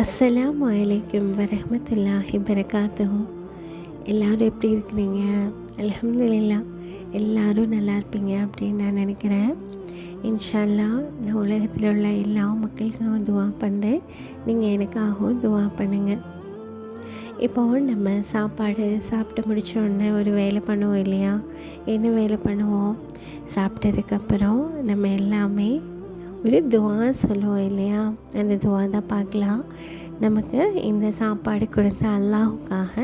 அஸ்ஸலாமு வலைக்கம் வரமத்துல்லாஹி வரகாத்துஹு எல்லோரும் எப்படி இருக்கிறீங்க? அலமதுல்லா எல்லோரும் நல்லா இருப்பீங்க அப்படின்னு நான் நினைக்கிறேன். இன்ஷால்லா நான் உலகத்தில் உள்ள எல்லா மக்களுக்கும் துவா பண்ணுறேன் நீங்கள் எனக்காகவும் துவா பண்ணுங்கள் இப்போ நம்ம சாப்பாடு சாப்பிட்டு முடித்த உடனே ஒரு வேலை பண்ணுவோம் இல்லையா? என்ன வேலை பண்ணுவோம்? சாப்பிட்டதுக்கப்புறம் நம்ம எல்லாமே ஒரு துவா சொல்லுவோம் இல்லையா? அந்த துவா தான் பார்க்கலாம். நமக்கு இந்த சாப்பாடு கொடுத்த அல்லாஹுக்காக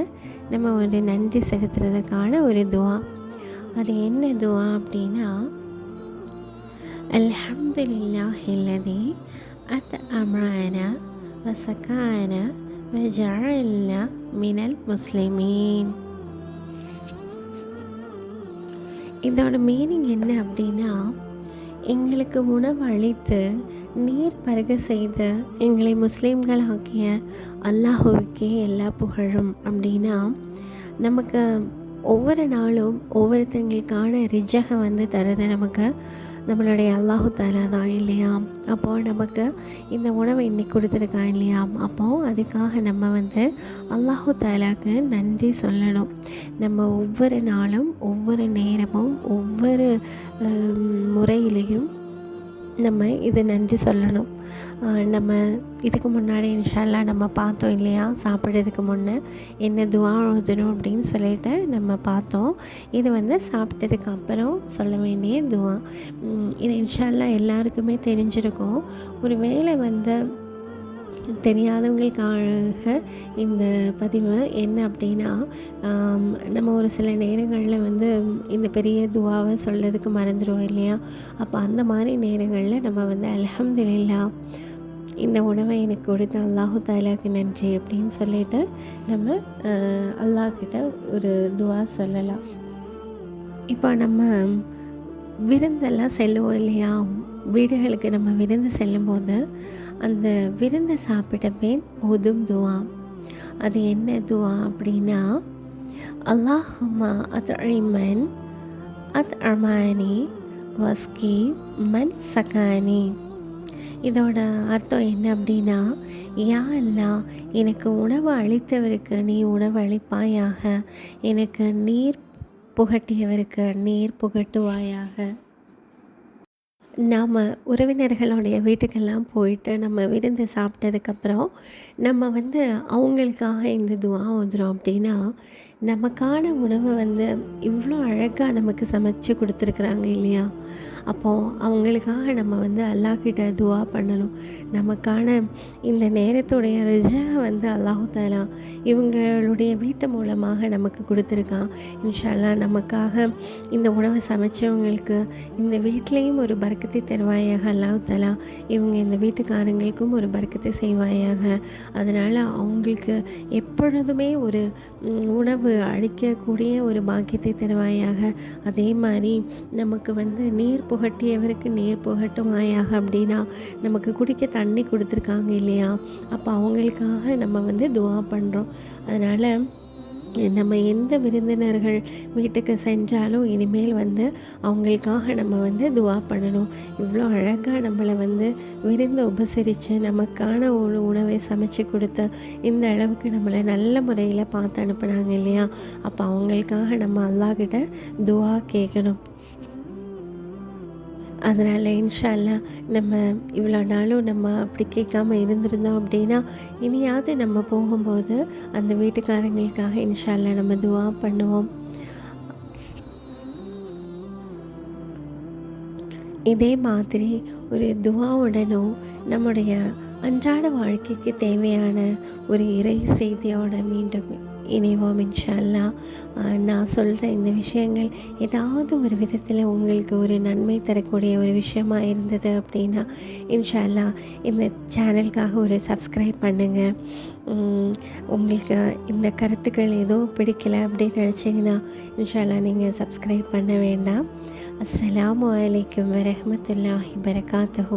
நம்ம ஒரு நன்றி செலுத்துறதுக்கான ஒரு துவா. அது என்ன துவா அப்படின்னா அல்ஹம்துலில்லாஹி ஹில்லதி அத் அம்ரான வசக்கான வஜஅல்னா மினல் முஸ்லிமீன். இதோட மீனிங் என்ன அப்படின்னா எங்களுக்கு உணவு அளித்து நீர் பருக செய்த எங்களை முஸ்லீம்களாக்கிய அல்லாஹுவுக்கே எல்லா புகழும் அப்படின்னா நமக்கு ஒவ்வொரு நாளும் ஒவ்வொருத்தங்களுக்கான ரிஜகம் வந்து தருது நமக்கு நம்மளுடைய அல்லாஹு தாலா தான் இல்லையா? அப்போது நமக்கு இந்த உணவை இன்னைக்கு கொடுத்துருக்கான் இல்லையா? அப்போது அதுக்காக நம்ம வந்து அல்லாஹு தாலாவுக்கு நன்றி சொல்லணும். நம்ம ஒவ்வொரு நாளும் ஒவ்வொரு நேரமும் ஒவ்வொரு முறையிலையும் நம்ம இது நன்றி சொல்லணும். நம்ம இதுக்கு முன்னாடி இன்ஷால்லா நம்ம பார்த்தோம் இல்லையா? சாப்பிட்றதுக்கு முன்னே. என்ன துவா எழுதணும் அப்படின்னு சொல்லிட்டு நம்ம பார்த்தோம். இது வந்து சாப்பிட்டதுக்கு அப்புறம் சொல்ல வேண்டிய துவா. இது இன்ஷால்லா எல்லாருக்குமே தெரிஞ்சிருக்கும். ஒரு வேளை வந்து தெரியாதவங்களுக்காக இந்த பதிவு என்ன அப்படின்னா நம்ம ஒரு சில நேரங்களில் வந்து இந்த பெரிய துவாவை சொல்கிறதுக்கு மறந்துடுவோம் இல்லையா? அப்போ அந்த மாதிரி நேரங்களில் நம்ம வந்து அலமதுல்லா இந்த உணவை எனக்கு கொடுத்த அல்லாஹு தாலாக்கு நன்றி அப்படின்னு சொல்லிட்டு நம்ம அல்லாஹ்கிட்ட ஒரு துவா சொல்லலாம். இப்போ நம்ம விருந்தெல்லாம் செல்லுவோம் இல்லையா? வீடுகளுக்கு நம்ம விருந்து செல்லும்போது அந்த விருந்தை சாப்பிட்ட பின் ஓதும் துவா. அது என்ன துவா அப்படின்னா அல்லாஹுமா அத் அழிமன் அத் அமானி வஸ்கி மன் சகானி. இதோட அர்த்தம் என்ன அப்படின்னா யா அல்லா எனக்கு உணவு அளித்தவருக்கு நீ உணவு அளிப்பாயாக எனக்கு நீர் புகட்டியவருக்கு நீர் புகட்டுவாயாக. நாம் உறவினர்களுடைய வீட்டுக்கெல்லாம் போயிட்டு நம்ம விருந்து சாப்பிட்டதுக்கப்புறம் நம்ம வந்து அவங்களுக்காக இந்த துவா ஓதுறோம் அப்படின்னா நமக்கான உணவை வந்து இவ்வளோ அழகாக நமக்கு சமைச்சு கொடுத்துருக்குறாங்க இல்லையா? அப்போது அவங்களுக்காக நம்ம வந்து அல்லாஹ்கிட்ட துவா பண்ணணும். நமக்கான இந்த நேரத்துடைய ரிஜா வந்து அல்லாஹு தாலா இவங்களுடைய வீட்டு மூலமாக நமக்கு கொடுத்துருக்கான். இன்ஷால்லா நமக்காக இந்த உணவை சமைச்சவங்களுக்கு இந்த வீட்லேயும் ஒரு பறக்கத்தை தருவாயாக அல்லாஹு தாலா இவங்க இந்த வீட்டுக்காரங்களுக்கும் ஒரு பறக்கத்தை செய்வாயாக. அதனால் அவங்களுக்கு எப்பொழுதுமே ஒரு உணவு அளிக்கக்கூடிய ஒரு பாக்கியத்தை தருவாயாக. அதே மாதிரி நமக்கு வந்து நீர் புகட்டியவருக்கு நீர் புகட்டுமாயாக அப்படின்னா நமக்கு குடிக்க தண்ணி கொடுத்துருக்காங்க இல்லையா? அப்போ அவங்களுக்காக நம்ம வந்து துவா பண்ணுறோம் அதனால் நம்ம எந்த விருந்தினர்கள் வீட்டுக்கு சென்றாலும் இனிமேல் வந்து அவங்களுக்காக நம்ம வந்து துவா பண்ணணும். இவ்வளோ அழகாக நம்மளை வந்து விருந்து உபசரித்து நமக்கான ஒரு உணவை சமைச்சு கொடுத்து இந்த அளவுக்கு நம்மளை நல்ல முறையில் பார்த்து அனுப்புனாங்க இல்லையா? அப்போ அவங்களுக்காக நம்ம அல்லாக்கிட்ட துவா கேட்கணும். அதனால் இன்ஷால்லா நம்ம இவ்வளோ நாளும் நம்ம அப்படி கேட்காம இருந்திருந்தோம் அப்படின்னா இனியாவது நம்ம போகும்போது அந்த வீட்டுக்காரங்களுக்காக இன்ஷால்லா நம்ம துவா பண்ணுவோம். இதே மாதிரி ஒரு துவாவுடனும் நம்முடைய அன்றாட வாழ்க்கைக்கு தேவையான ஒரு இறை செய்தியோட மீண்டும் இணைவோம் இன்ஷால்லா. நான் சொல்கிற இந்த விஷயங்கள் ஏதாவது ஒரு விதத்தில் உங்களுக்கு ஒரு நன்மை தரக்கூடிய ஒரு விஷயமா இருந்தது அப்படின்னா இன்ஷால்லா இந்த சேனலுக்காக ஒரு சப்ஸ்கிரைப் பண்ணுங்கள் உங்களுக்கு இந்த கருத்துக்கள் எதுவும் பிடிக்கல அப்படின்னு நினச்சிங்கன்னா இன்ஷால்லா நீங்கள் சப்ஸ்கிரைப் பண்ண வேண்டாம். அஸ்ஸலாமு அலைக்கும் வரஹமத்துல்லாஹி வரகாத்துஹூ